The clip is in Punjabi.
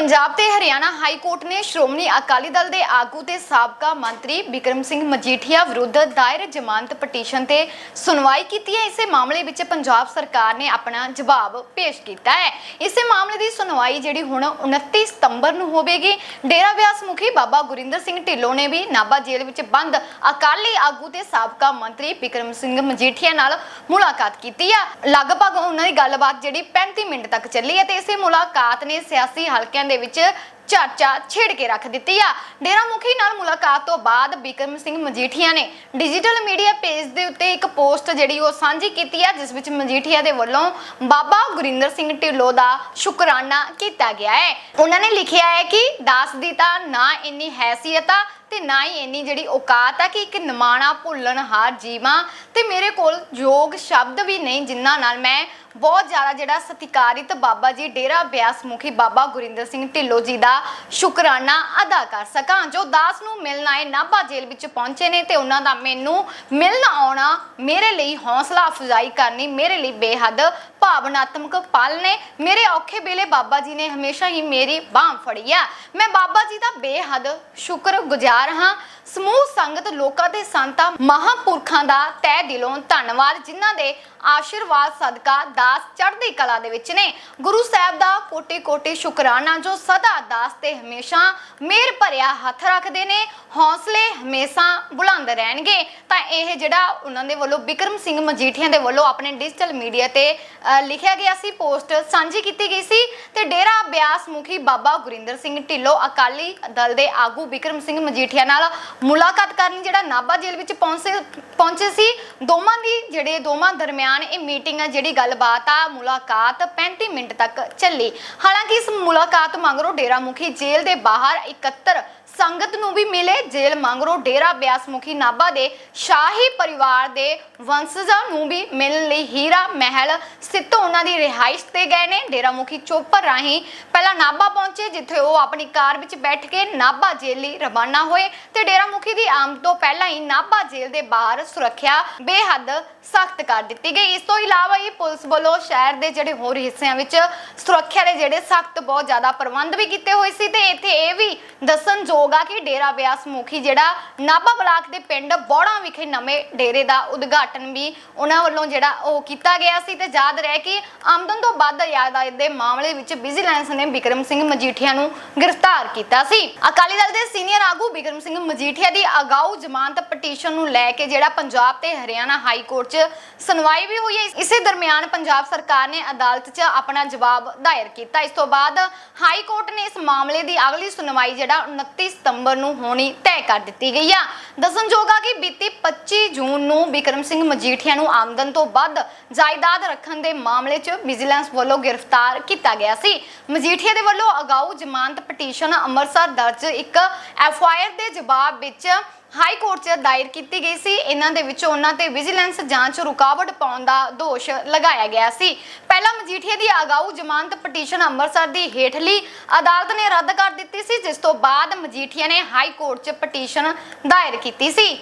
ਪੰਜਾਬ ਤੇ ਹਰਿਆਣਾ ਹਾਈ ਕੋਰਟ ਨੇ ਸ਼੍ਰੋਮਣੀ ਅਕਾਲੀ ਦਲ ਦੇ ਆਗੂ ਤੇ ਸਾਬਕਾ ਮੰਤਰੀ ਬਿਕਰਮ ਸਿੰਘ ਮਜੀਠੀਆ ਵਿਰੁੱਧ ਦਾਇਰ ਜ਼ਮਾਨਤ ਪਟੀਸ਼ਨ ਤੇ ਸੁਣਵਾਈ ਕੀਤੀ ਹੈ। ਇਸੇ ਮਾਮਲੇ ਵਿੱਚ ਪੰਜਾਬ ਸਰਕਾਰ ਨੇ ਆਪਣਾ ਜਵਾਬ ਪੇਸ਼ ਕੀਤਾ ਹੈ। ਇਸੇ ਮਾਮਲੇ ਦੀ ਸੁਣਵਾਈ ਜਿਹੜੀ ਹੁਣ 29 ਸਤੰਬਰ ਨੂੰ ਹੋਵੇਗੀ। ਡੇਰਾ ਵਿਆਸ ਮੁਖੀ ਬਾਬਾ ਗੁਰਿੰਦਰ ਸਿੰਘ ਢਿੱਲੋਂ ਨੇ ਵੀ ਨਾਭਾ ਜੇਲ੍ਹ ਵਿੱਚ ਬੰਦ ਅਕਾਲੀ ਆਗੂ ਤੇ ਸਾਬਕਾ ਮੰਤਰੀ ਬਿਕਰਮ ਸਿੰਘ ਮਜੀਠੀਆ ਨਾਲ ਮੁਲਾਕਾਤ ਕੀਤੀ ਹੈ ਲਗਭਗ ਉਹਨਾਂ ਦੀ ਗੱਲਬਾਤ ਜਿਹੜੀ 35 ਮਿੰਟ ਤੱਕ ਚੱਲੀ ਹੈ ਤੇ ਇਸੇ ਮੁਲਾਕਾਤ ਨੇ ਸਿਆਸੀ ਹਲਕਿਆਂ ਦੇ ਵਿੱਚ ਚਰਚਾ ਛੇੜ ਕੇ ਰੱਖ ਦਿੱਤੀ ਆ। ਡੇਰਾ ਮੁਖੀ ਨਾਲ ਮੁਲਾਕਾਤ ਤੋਂ ਬਾਅਦ ਬਿਕਰਮ ਸਿੰਘ ਮਜੀਠੀਆ ਨੇ ਡਿਜੀਟਲ ਮੀਡੀਆ ਪੇਜ ਦੇ ਉੱਤੇ ਇੱਕ ਪੋਸਟ ਜਿਹੜੀ ਉਹ ਸਾਂਝੀ ਕੀਤੀ ਆ, ਜਿਸ ਵਿੱਚ ਮਜੀਠੀਆ ਦੇ ਵੱਲੋਂ ਬਾਬਾ ਗੁਰਿੰਦਰ ਸਿੰਘ ਢਿੱਲੋਂ ਦਾ ਸ਼ੁਕਰਾਨਾ ਕੀਤਾ ਗਿਆ ਹੈ। ਉਹਨਾਂ ਨੇ ਲਿਖਿਆ ਹੈ ਕਿ ਦਾਸ ਦੀ ਤਾਂ ਨਾ ਇੰਨੀ ਹੈਸੀਅਤ ਆ ਤੇ ਨਾ ਹੀ ਇੰਨੀ ਜਿਹੜੀ ਔਕਾਤ ਆ ਕਿ ਇੱਕ ਨਿਮਾਣਾ ਭੁੱਲਣ ਹਾਰ ਜੀਵਾਂ। ਤੇ ਮੇਰੇ ਕੋਲ ਯੋਗ ਸ਼ਬਦ ਵੀ ਨਹੀਂ, ਜਿਨ੍ਹਾਂ ਨਾਲ ਮੈਂ ਬਹੁਤ ਜ਼ਿਆਦਾ ਜਿਹੜਾ ਸਤਿਕਾਰਿਤ ਬਾਬਾ ਜੀ, ਡੇਰਾ ਬਿਆਸ ਮੁਖੀ ਬਾਬਾ ਗੁਰਿੰਦਰ ਸਿੰਘ ਢਿੱਲੋਂ ਜੀ ਦਾ ਸ਼ੁਕਰਾਨਾ ਅਦਾ ਕਰ ਸਕਾਂ। ਜੋ ਦਾਸ ਨੂੰ ਮਿਲਣ ਆਏ ਨਾਭਾ ਜੇਲ੍ਹ ਵਿੱਚ ਪਹੁੰਚੇ ਨੇ ਤੇ ਉਹਨਾਂ ਦਾ ਮੈਨੂੰ ਮਿਲਣ ਆਉਣਾ ਮੇਰੇ ਲਈ ਹੌਸਲਾ ਅਫਜ਼ਾਈ ਕਰਨੀ ਮੇਰੇ ਲਈ ਬੇਹੱਦ ਭਾਵਨਾਤਮਕ ਪਲ ਨੇ। ਮੇਰੇ ਔਖੇ ਵੇਲੇ ਬਾਬਾ ਜੀ ਨੇ ਹਮੇਸ਼ਾ ਹੀ ਮੇਰੀ ਬਾਹ ਫੜੀ ਆ। ਮੈਂ ਬਾਬਾ ਜੀ ਦਾ ਬੇਹੱਦ ਸ਼ੁਕਰਗੁਜ਼ਾਰ ਹਾਂ। ਸਮੂਹ ਸੰਗਤ ਲੋਕਾਂ ਤੇ ਸੰਤਾਂ ਮਹਾਪੁਰਖਾਂ ਦਾ ਤਹਿ ਦਿਲੋਂ ਧੰਨਵਾਦ, ਜਿਨ੍ਹਾਂ ਦੇ ਆਸ਼ੀਰਵਾਦ, ਸਦਕਾ ਦਾਸ ਚੜ੍ਹਦੀ ਕਲਾ ਦੇ ਵਿੱਚ ਨੇ। ਗੁਰੂ ਸਾਹਿਬ ਦਾ ਕੋਟੇ ਕੋਟੇ ਸ਼ੁਕਰਾਨਾ ਜੋ ਸਦਾ ਦਾਸ ਤੇ ਹਮੇਸ਼ਾ ਮੇਰ ਭਰਿਆ ਹੱਥ ਰੱਖਦੇ ਨੇ। ਹੌਸਲੇ ਹਮੇਸ਼ਾ ਬੁਲੰਦ ਰਹਿਣਗੇ। ਤਾਂ ਇਹ ਜਿਹੜਾ ਉਹਨਾਂ ਦੇ ਵੱਲੋਂ ਬਿਕਰਮ ਸਿੰਘ ਮਜੀਠੀਆ ਦੇ ਵੱਲੋਂ ਆਪਣੇ ਡਿਜੀਟਲ ਮੀਡੀਆ ਤੇ ਲਿਖਿਆ ਗਿਆ ਸੀ, ਪੋਸਟ ਸਾਂਝੀ ਕੀਤੀ ਗਈ ਸੀ। ਤੇ ਡੇਰਾ ਬਿਆਸ ਮੁਖੀ ਬਾਬਾ ਗੁਰਿੰਦਰ ਸਿੰਘ ਢਿੱਲੋਂ ਅਕਾਲੀ ਦਲ ਦੇ ਆਗੂ ਬਿਕਰਮ ਸਿੰਘ ਮਜੀਠੀਆ ਨਾਲ ਮੁਲਾਕਾਤ ਕਰਨ ਜਿਹੜਾ ਨਾਭਾ ਜੇਲ੍ਹ ਵਿੱਚ ਪਹੁੰਚੇ ਪਹੁੰਚੇ ਸੀ। ਦੋਵਾਂ ਦੀ, ਜਿਹੜੇ ਦੋਵਾਂ ਦਰਮਿਆਨ ਇਹ ਮੀਟਿੰਗ ਆ, ਜਿਹੜੀ ਗੱਲਬਾਤ ਆ ਮੁਲਾਕਾਤ 35 ਮਿੰਟ ਤੱਕ ਚੱਲੀ। ਹਾਲਾਂਕਿ ਇਸ ਮੁਲਾਕਾਤ ਮਗਰੋਂ ਡੇਰਾ ਮੁਖੀ ਜੇਲ੍ਹ ਦੇ ਬਾਹਰ 71 ਸੰਗਤ ਨੂੰ ਵੀ ਮਿਲੇ ਜੇਲ੍ਹ ਮੰਗਰੋ ਡੇਰਾ ਬਿਆਸ ਮੁਖੀ ਨਾਭਾ ਦੇ ਸ਼ਾਹੀ ਪਰਿਵਾਰ ਦੇ ਵੰਸ਼ਜਾਂ ਨੂੰ ਵੀ ਮਿਲਣ ਲਈ ਹੀਰਾ ਮਹਿਲ ਸਥਿਤ ਉਹਨਾਂ ਦੀ ਰਿਹਾਇਸ਼ ਤੇ ਗਏ ਨੇ। ਡੇਰਾ ਮੁਖੀ ਚੋਪਰ ਰਾਹੀਂ ਪਹਿਲਾਂ ਨਾਭਾ ਪਹੁੰਚੇ, ਜਿੱਥੇ ਉਹ ਆਪਣੀ ਕਾਰ ਵਿੱਚ ਬੈਠ ਕੇ ਨਾਭਾ ਜੇਲ੍ਹ ਲਈ ਰਵਾਨਾ ਹੋਏ ਤੇ ਡੇਰਾ ਮੁਖੀ ਦੀ ਆਮਦ ਤੋਂ ਪਹਿਲਾਂ ਹੀ ਨਾਭਾ ਜੇਲ੍ਹ ਦੇ ਬਾਹਰ ਸੁਰੱਖਿਆ ਬੇਹੱਦ ਸਖਤ ਕਰ ਦਿੱਤੀ ਗਈ। ਇਸ ਤੋਂ ਇਲਾਵਾ ਹੀ ਪੁਲਿਸ ਵੱਲੋਂ ਸ਼ਹਿਰ ਦੇ ਜਿਹੜੇ ਹੋਰ ਹਿੱਸਿਆਂ ਵਿੱਚ ਸੁਰੱਖਿਆ ਦੇ ਜਿਹੜੇ ਸਖਤ ਬਹੁਤ ਜ਼ਿਆਦਾ ਪ੍ਰਬੰਧ ਵੀ ਕੀਤੇ ਹੋਏ ਸੀ ਤੇ ਇੱਥੇ ਇਹ ਵੀ ਦੱਸਣਯੋਗ ਆ ਕਿ ਡੇਰਾ ਬਿਆਸ ਮੁਖੀ ਜਿਹੜਾ ਨਾਭਾ ਬਲਾਕ ਦੇ ਪਿੰਡ ਬੋੜਾ ਵਿਖੇ ਨਵੇਂ ਡੇਰੇ ਦਾ ਉਦਘਾਟਨ ਵੀ ਉਹਨਾਂ ਵੱਲੋਂ ਜਿਹੜਾ ਉਹ ਕੀਤਾ ਗਿਆ ਸੀ ਤੇ ਯਾਦ ਰਹਿ ਕਿ ਆਮਦਨ ਤੋਂ ਵੱਧ ਯਾਦਾਇਤ ਦੇ ਮਾਮਲੇ ਵਿੱਚ ਵਿਜੀਲੈਂਸ ਨੇ ਬਿਕਰਮ ਸਿੰਘ ਮਜੀਠੀਆ ਨੂੰ ਗ੍ਰਿਫਤਾਰ ਕੀਤਾ ਸੀ। ਅਕਾਲੀ ਦਲ ਦੇ ਸੀਨੀਅਰ ਆਗੂ ਬਿਕਰਮ ਸਿੰਘ ਮਜੀਠੀਆ ਦੀ ਅਗਾਊ ਜ਼ਮਾਨਤ ਪਟੀਸ਼ਨ ਨੂੰ ਲੈ ਕੇ ਜਿਹੜਾ ਪੰਜਾਬ ਤੇ ਹਰਿਆਣਾ ਹਾਈ ਕੋਰਟ 'ਚ ਸੁਣਵਾਈ ਵੀ ਹੋਈ ਹੈ। ਇਸੇ ਦਰਮਿਆਨ ਪੰਜਾਬ ਸਰਕਾਰ ਨੇ ਅਦਾਲਤ 'ਚ ਆਪਣਾ ਜਵਾਬ ਦਾਇਰ ਕੀਤਾ। ਇਸ ਤੋਂ ਬਾਅਦ ਹਾਈ ਕੋਰਟ ਨੇ ਇਸ ਮਾਮਲੇ ਦੀ ਅਗਲੀ ਸੁਣਵਾਈ ਜਿਹੜਾ 29 ਸਤੰਬਰ ਨੂੰ ਹੋਣੀ ਤੈਅ ਕਰ ਦਿੱਤੀ ਗਈ ਆ। ਦੱਸਣਯੋਗ ਆ ਕਿ ਬੀਤੀ 25 ਜੂਨ ਨੂੰ ਬਿਕਰਮ ਸਿੰਘ ਮਜੀਠੀਆ ਨੂੰ ਆਮਦਨ ਤੋਂ ਵੱਧ ਜਾਇਦਾਦ ਰੱਖਣ ਦੇ ਮਾਮਲੇ 'ਚ ਵਿਜੀਲੈਂਸ ਵੱਲੋਂ ਗ੍ਰਿਫਤਾਰ ਕੀਤਾ ਗਿਆ ਸੀ। ਮਜੀਠੀਆ ਦੇ ਵੱਲੋਂ ਅਗਾਊ ਜ਼ਮਾਨਤ ਪਟੀਸ਼ਨ ਅੰਮ੍ਰਿਤਸਰ ਦਰਜ ਇੱਕ ਐਫ ਆਈ ਆਰ ਦੇ ਜਵਾਬ ਵਿੱਚ ਹਾਈ ਕੋਰਟ 'ਚ ਦਾਇਰ ਕੀਤੀ ਗਈ ਸੀ। ਇਹਨਾਂ ਦੇ ਵਿੱਚੋਂ ਉਹਨਾਂ ਤੇ ਵਿਜੀਲੈਂਸ ਜਾਂਚ ਰੁਕਾਵਟ ਪਾਉਣ ਦਾ ਦੋਸ਼ ਲਗਾਇਆ ਗਿਆ ਸੀ। ਪਹਿਲਾਂ ਮਜੀਠੀਆ ਦੀ ਅਗਾਊ ਜ਼ਮਾਨਤ ਪਟੀਸ਼ਨ ਅੰਮ੍ਰਿਤਸਰ ਦੀ ਹੇਠਲੀ ਅਦਾਲਤ ਨੇ ਰੱਦ ਕਰ ਦਿੱਤੀ ਸੀ, ਜਿਸ ਤੋਂ ਬਾਅਦ ਮਜੀਠੀਆ ਨੇ ਹਾਈ ਕੋਰਟ 'ਚ ਪਟੀਸ਼ਨ ਦਾਇਰ ਕੀਤੀ ਸੀ।